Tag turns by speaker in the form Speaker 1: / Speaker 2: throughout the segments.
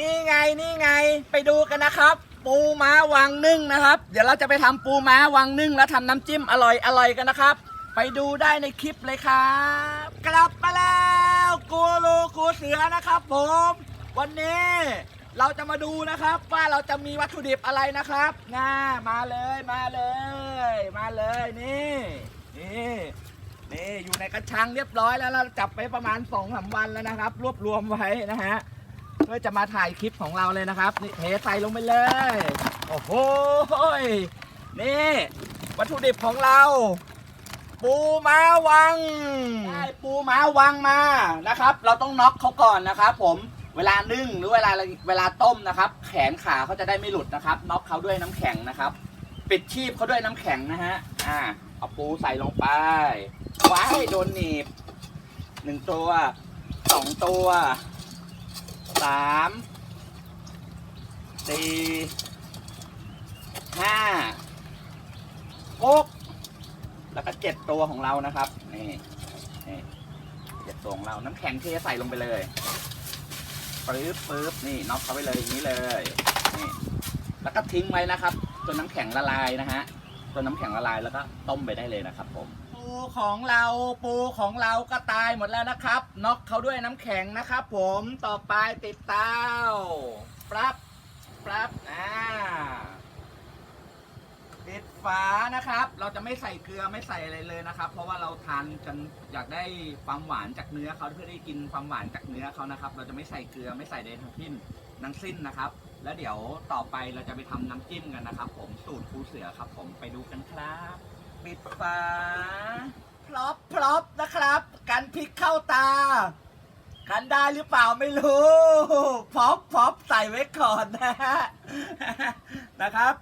Speaker 1: นี่ไงนี่ไงไปดูกันนะครับ ปูม้าวังนึ่งนะครับ เดี๋ยวเราจะไปทำปูม้าวังนึ่งแล้วทำน้ำจิ้มอร่อยอร่อยกันนะครับ ไปดูได้ในคลิปเลยครับ กลับมาแล้วกูรูกูเสือนะครับ ผม วันนี้เราจะมาดูนะครับว่าเราจะมีวัตถุดิบอะไรนะครับง่ามาเลยมาเลย มาเลยนี่นี่นี่อยู่ในกระชังเรียบร้อยแล้วเราจับไปประมาณสองสามวันแล้วนะครับ รวบรวมไว้นะฮะ เพื่อจะมาถ่ายคลิปของเราเลยนะครับนี่เทใส่ลงไปเลย โอ้โหนี่วัตถุดิบของเรา ปูม้าวังได้ปูม้าวังมานะครับ เราต้องน็อกเขาก่อนนะครับ ผมเวลานึ่งหรือเวลาเวลาต้มนะครับ แขนขาเขาจะได้ไม่หลุดนะครับน็อกเขาด้วยน้ำแข็งนะครับ ปิดชีพเขาด้วยน้ำแข็งนะฮะอ่าเอาปูใส่ลงไปว้ายโดนหนีบหนึ่งตัวสองตัว สามสี่ห้าหกแล้วก็เจ็ดตัวของเรานะครับ นี่นี่เจ็ดตัวของเราน้ำแข็งเทใส่ลงไปเลยปึ๊บปึ๊บนี่น็อกเขาไปเลยอย่างนี้เลยนี่แล้วก็ทิ้งไว้นะครับจนน้ำแข็งละลายนะฮะจนน้ำแข็งละลายแล้วก็ต้มไปได้เลยนะครับผม ปูของเราปูของเราก็ตายหมดแล้วนะครับน็อกเขาด้วยน้ำแข็งนะครับผมต่อไปติดเตาปรับปรับอ่าปิดฝานะครับ เราจะไม่ใส่เกลือไม่ใส่อะไรเลยนะครับ เพราะว่าเราทานกันอยากได้ความหวานจากเนื้อเขาเพื่อได้กินความหวานจากเนื้อเขานะครับ เราจะไม่ใส่เกลือไม่ใส่ใดทั้งสิ้นทั้งสิ้นนะครับ แล้วเดี๋ยวต่อไปเราจะไปทำน้ำจิ้มกันนะครับ ผมสูตรครูเสือครับ ผมไปดูกันครับ ปิดฝาพลอปพลอปนะครับ กันพริกเข้าตา กันได้หรือเปล่าไม่รู้พร็อปพร็อปใส่ไว้ก่อนนะฮะนะครับ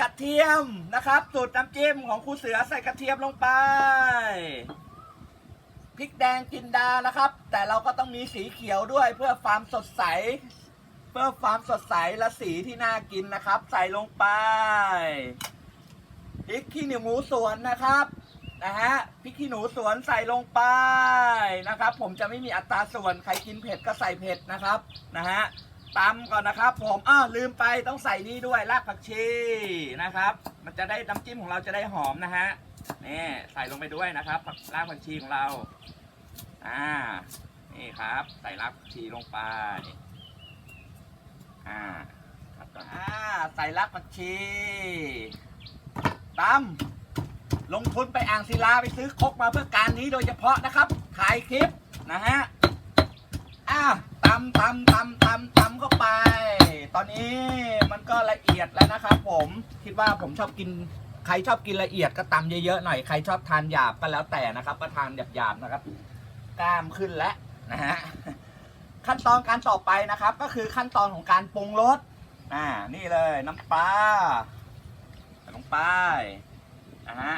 Speaker 1: กระเทียมนะครับสูตรน้ำจิ้มของครูเสือใส่กระเทียมลงไปพริกแดงจินดานะครับ แต่เราก็ต้องมีสีเขียวด้วยเพื่อความสดใส เพื่อความสดใสและสีที่น่ากินนะครับ ใส่ลงไป ริกขี้หนูสวนนะครับนะฮะพริกขี้หนูสวนใส่ลงไปนะครับ ผมจะไม่มีอัตราส่วนใครกินเผ็ดก็ใส่เผ็ดนะครับนะฮะตำก่อนนะครับ ผมอ้าวลืมไปต้องใส่นี่ด้วยรากผักชีนะครับ มันจะได้น้ำจิ้มของเราจะได้หอมนะฮะนี่ใส่ลงไปด้วยนะครับผักรากผักชีของเราอ่านี่ครับ ใส่รากผักชีลงไปอ่าครับอ่าใส่รากผักชี ตำลงทุนไปอ่างศิลาไปซื้อคกมาเพื่อการนี้โดยเฉพาะนะครับถ่ายคลิปนะฮะอะตำตำตำตำตำเข้าไป ตอนนี้มันก็ละเอียดแล้วนะครับ ผมคิดว่าผมชอบกินใครชอบกินละเอียดก็ตำเยอะๆหน่อยใครชอบทานหยาบก็แล้วแต่นะครับ ก็ทานหยาบๆนะครับกล้ามขึ้นแล้วนะฮะขั้นตอนการต่อไปนะครับ ก็คือขั้นตอนของการปรุงรสอ่านี่เลยน้ำปลา ลงไปนะฮะ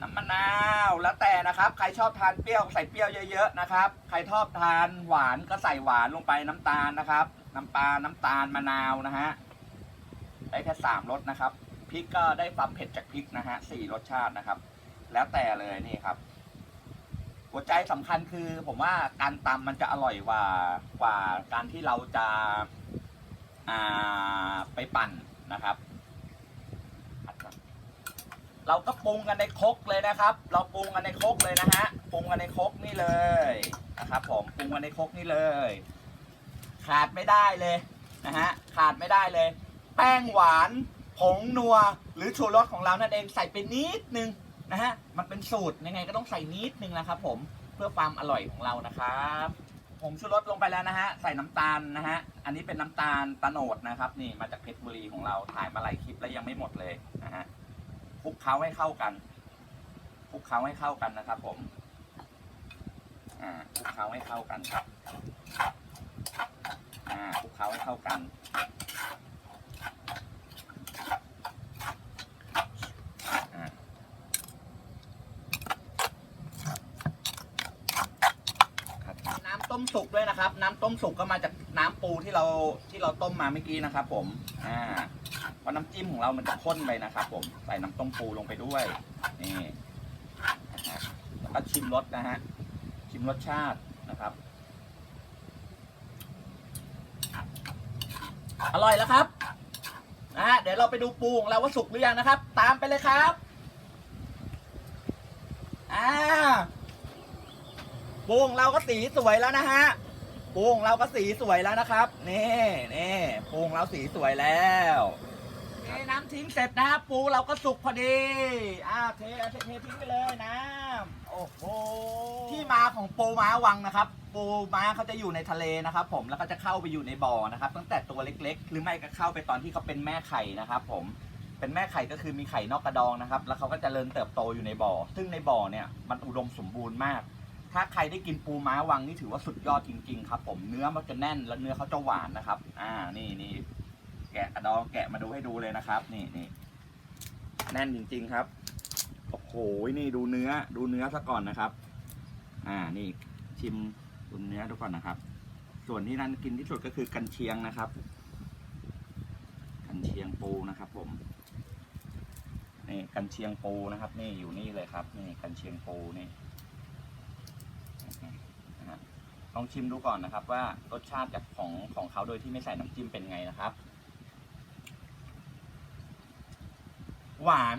Speaker 1: น้ำมะนาวแล้วแต่นะครับ ใครชอบทานเปรี้ยวใส่เปรี้ยวเยอะๆนะครับ ใครชอบทานหวานก็ใส่หวานลงไปน้ำตาลนะครับ น้ำปลาน้ำตาลมะนาวนะฮะได้แค่สามรสนะครับพริกก็ได้ความเผ็ดจากพริกนะฮะสี่รสชาตินะครับ แล้วแต่เลยนี่ครับ หัวใจสำคัญคือผมว่าการตำมันจะอร่อยกว่ากว่าการที่เราจะอ่าไปปั่นนะครับ เราก็ปรุงกันในครกเลยนะครับ เราปรุงกันในครกเลยนะฮะปรุงกันในครกนี่เลยนะครับผมปรุงกันในครกนี่เลย ขาดไม่ได้เลยนะฮะขาดไม่ได้เลย แป้งหวานผงนัวหรือชูรสของเรานั่นเองใส่ไปนิดนึงนะฮะมันเป็นสูตรยังไงก็ต้องใส่นิดนึงนะครับ ผมเพื่อความอร่อยของเรานะครับผมชูรสลงไปแล้วนะฮะ ใส่น้ำตาลนะฮะ อันนี้เป็นน้ำตาลตะโนดนะครับ นี่มาจากเพชรบุรีของเราถ่ายมาหลายคลิปแล้วยังไม่หมดเลยนะฮะ ลุกเคล้าให้เข้ากันคลุกเคล้าให้เข้ากันนะครับ ผมอ่าคลุกเคล้าให้เข้ากันครับอ่าคลุกเคล้าให้เข้ากันอ่าน้ำต้มสุกด้วยนะครับ น้ำต้มสุกก็มาจากน้ำปูที่เราที่เราต้มมาเมื่อกี้นะครับ ผม อ่า ราะน้ำจิ้มของเรามันจะข้นไปนะครับผมใส่น้ำต้มปูลงไปด้วยนี่นะฮะแล้วก็ชิมรสนะฮะชิมรสชาตินะครับ อร่อยแล้วครับนะเดี๋ยวเราไปดูปูของเราว่าสุกหรือยังนะครับ ตามไปเลยครับอ่าปูของเราก็สีสวยแล้วนะฮะปูของเราก็สีสวยแล้วนะครับ นี่นี่ปูของเราสีสวยแล้ว เทน้ำทิ้งเสร็จนะครับปูเราก็สุกพอดีอ่าเทเทเททิ้งไปเลยน้ำโอ้โหที่มาของปูม้าวังนะครับ ปูม้าเขาจะอยู่ในทะเลนะครับ ผมแล้วก็จะเข้าไปอยู่ในบ่อนะครับ ตั้งแต่ตัวเล็ก ๆ หรือไม่ก็เข้าไปตอนที่เขาเป็นแม่ไข่นะครับ ผมเป็นแม่ไข่ก็คือมีไข่นอกกระดองนะครับ แล้วเขาก็จเจริญเติบโตอยู่ในบ่อ ซึ่งในบ่อเนี่ยมันอุดมสมบูรณ์มาก ถ้าใครได้กินปูม้าวังนี่ถือว่าสุดยอดจริง ๆ ครับ ผมเนื้อมันจะแน่นแล้วเนื้อเขาจะหวานนะครับ อ่านี่นี่ แกะกระดองแกะมาดูให้ดูเลยนะครับ นี่นี่แน่นจริง ๆครับโอ้โหนี่ดูเนื้อดูเนื้อซะก่อนนะครับ อ่านี่ชิมดูเนื้อดูก่อนนะครับ ส่วนที่นั่นกินที่สุดก็คือกันเชียงนะครับ กันเชียงปูนะครับ ผมนี่กันเชียงปูนะครับ นี่อยู่นี่เลยครับ นี่กันเชียงปูนี่ลองชิมดูก่อนนะครับ ว่ารสชาติจากของของเขาโดยที่ไม่ใส่น้ำจิ้มเป็นไงนะครับ หวาน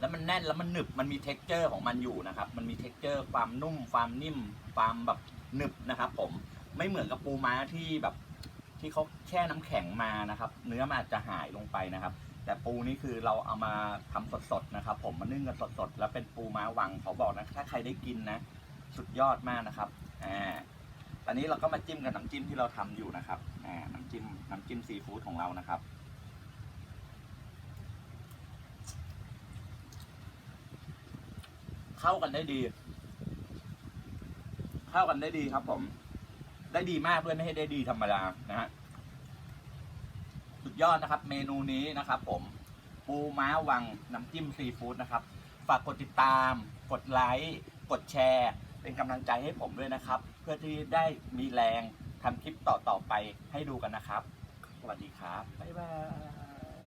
Speaker 1: แล้วมันแน่นแล้วมันหนึบมันมีเท็กเจอร์ของมันอยู่นะครับ มันมีเท็กเจอร์ความนุ่มความนิ่ม ความแบบหนึบนะครับ ผมไม่เหมือนกับปูม้าที่แบบที่เขาแช่น้ำแข็งมานะครับ เนื้อมันอาจจะหายลงไปนะครับ แต่ปูนี่คือเราเอามาทำสดๆนะครับ ผมมานึ่งกันสดๆแล้วเป็นปูม้าวังเขาบอกนะถ้าใครได้กินนะ สุดยอดมากนะครับอ่าตอนนี้เราก็มาจิ้มกับน้ำจิ้มที่เราทำอยู่นะครับอ่าน้ำจิ้มน้ำจิ้มซีฟู้ดของเรานะครับ เข้ากันได้ดี เข้ากันได้ดีครับ ผม ได้ดีมากด้วยไม่ให้ได้ดีธรรมดานะฮะสุดยอดนะครับ เมนูนี้นะครับ ผมปูม้าวังน้ำจิ้มซีฟู้ดนะครับ ฝากกดติดตาม กดไลค์กดแชร์ เป็นกำลังใจให้ผมด้วยนะครับ เพื่อที่ได้มีแรงทำคลิปต่อๆไปให้ดูกันนะครับ สวัสดีครับ บ๊ายบาย